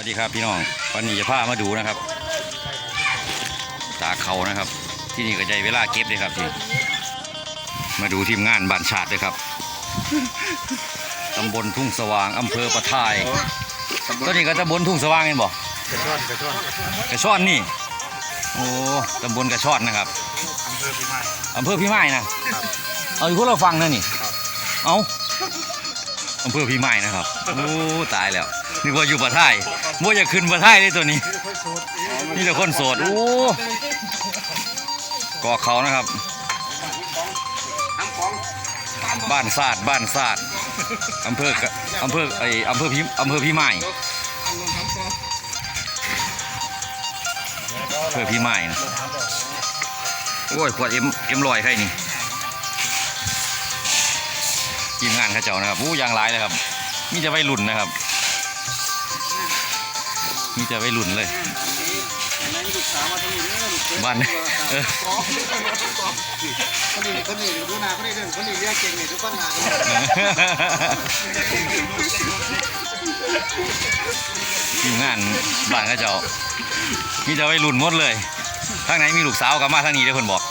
วัสดีครับพี่น้องวันนี้จะพามาดูนะครับ ตาเขานะครับ ที่นี่ก็ใจเวลาเก็บเลยครับที่มาดูทีมงานบ้านชาติเลยครับตำบลทุ่งสว่างอำเภอประทายตัวนี้ก็ตำบลทุ่งสว่างเห็นบ่กระช่อนกระช่อนกระชอนนี่โอ้ตำบลกระชอนนะครับอำเภอพิมายอำเภอพี่ไม้นะเอาอยู่พวกเราฟังนะนี่ครับเอา อำเภอพี่ไม้นะครับโอ้ตายแล้วนึกว่าอยู่ประทายว่าจะขึ้นประทายเลยตัวนี้ นี่แต่คนโสดโอ้กอเขานะครับ บ้านศาสตร์บ้านศาสตร์อำเภออำเภอไออำเภอพิมอำเภอพิมายอำเภอพิมายนะโอ้ยขวดเอ็มเอ็มลอยใครนี่ ทีมงานข้าเจ้านะครับอู้ยางหลายเลยครับมีจะไว้รุ่นนะครับมีจะไว้รุ่นเลยบ้านเออคนนี้คนนี้ดูนาคนนี้เรื่องคนนี้เรียกเก่งนี่ทุกคนนาทีมงานบ้านข้าเจ้ามีจะไว้รุ่นหมดเลยทางไหนมีลูกสาวกับมาทางนี้เด้คนบอก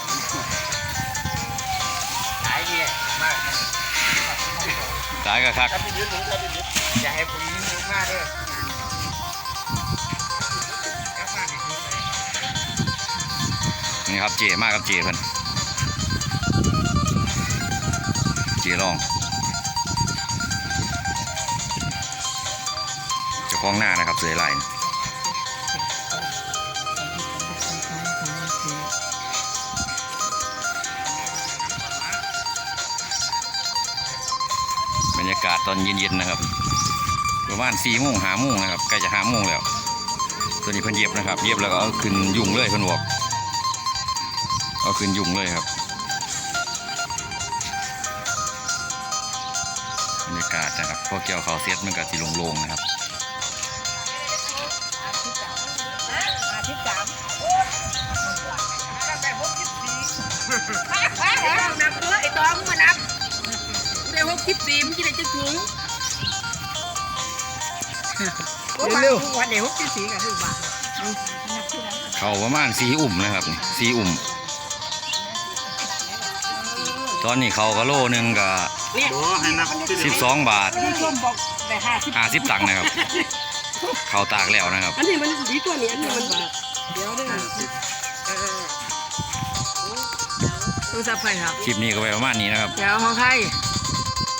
ตายกะคักครับพี่ยืนหนูครับพี่ยืนอย่าให้ผมยิงหนูมากเลยกลับบ้านอีกทีนี่ครับเจมากครับเจเพิ่นเจรองเจ้าของหน้านะครับเสือลาย บรรยากาศตอนเย็นๆนะครับ ประมาณสี่โมงหาโมงนะครับใกล้จะหาโมงแล้ว ตัวนี้เพิ่นเย็บนะครับเย็บแล้วก็เอาขึ้นยุ่งเลยเพิ่นบอกเอาขึ้นยุ่งเลยครับบรรยากาศนะครับพอเกี่ยวเขาเซ็ตมันก็สีโล่งๆนะครับ ได้หกสิบสี่มันจะได้จะถุงเร็ววันเดียวหกสิบสี่กันถึงบาทเขาประมาณสีอุ่มนะครับนี่สีอุ่ม ตอนนี้เขาก็โลหนึงก็เนี่ยโอ้ให้นับที่สิบสองบาทท่านผู้ชมบอกได้ห้าสิบห้าสิบตังค์นะครับ เขาตากแล้วนะครับ อันนี้มันดีกว่านี้อันนี้มันเดี๋ยวเนี่ยโทรศัพท์ใครครับ คลิปนี้ก็ไปประมาณนี้นะครับ เดี๋ยวของใคร